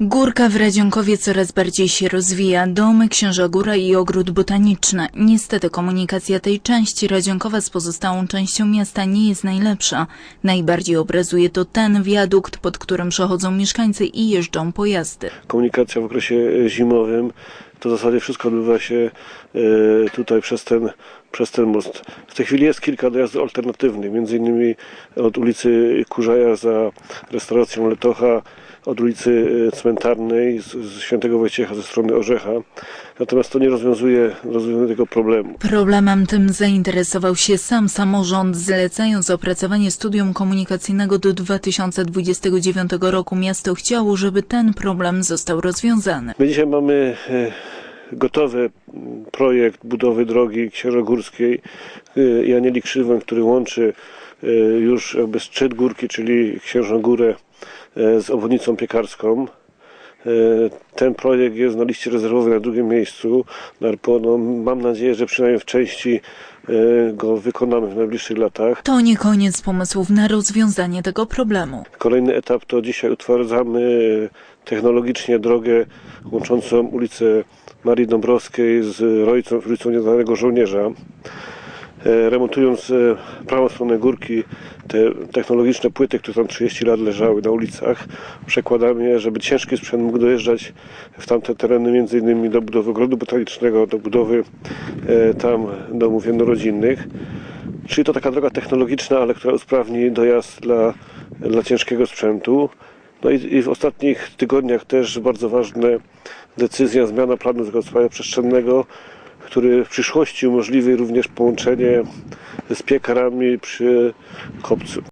Górka w Radzionkowie coraz bardziej się rozwija. Domy, Księża Góra i ogród botaniczny. Niestety komunikacja tej części Radzionkowa z pozostałą częścią miasta nie jest najlepsza. Najbardziej obrazuje to ten wiadukt, pod którym przechodzą mieszkańcy i jeżdżą pojazdy. komunikacja w okresie e, zimowym. To w zasadzie wszystko odbywa się e, tutaj przez ten, przez ten most. W tej chwili jest kilka dojazdów alternatywnych, między innymi od ulicy Kurzaja za restauracją Letocha, od ulicy e, Cmentarnej z, z Świętego Wojciecha ze strony Orzecha. Natomiast to nie rozwiązuje, rozwiązuje tego problemu. Problemem tym zainteresował się sam samorząd, zlecając opracowanie studium komunikacyjnego do 2029 roku. Miasto chciało, żeby ten problem został rozwiązany. My dzisiaj mamy e, gotowy projekt budowy drogi księżogórskiej e, i Anieli Krzywem, który łączy e, już jakby szczyt górki, czyli Księżą Górę e, z obwodnicą piekarską. E, Ten projekt jest na liście rezerwowej na drugim miejscu. No, mam nadzieję, że przynajmniej w części e, go wykonamy w najbliższych latach. To nie koniec pomysłów na rozwiązanie tego problemu. Kolejny etap to dzisiaj utwardzamy e, technologicznie drogę łączącą ulicę Marii Dąbrowskiej z ulicą Nieznanego Żołnierza. E, Remontując e, prawą stronę górki, te technologiczne płyty, które tam 30 lat leżały na ulicach, przekładamy je, żeby ciężki sprzęt mógł dojeżdżać w tamte tereny, między innymi do budowy ogrodu botanicznego, do budowy e, tam domów jednorodzinnych. Czyli to taka droga technologiczna, ale która usprawni dojazd dla, dla ciężkiego sprzętu. No i, i w ostatnich tygodniach też bardzo ważne decyzja, zmiana planu zagospodarowania przestrzennego, który w przyszłości umożliwi również połączenie z piekarami przy kopcu.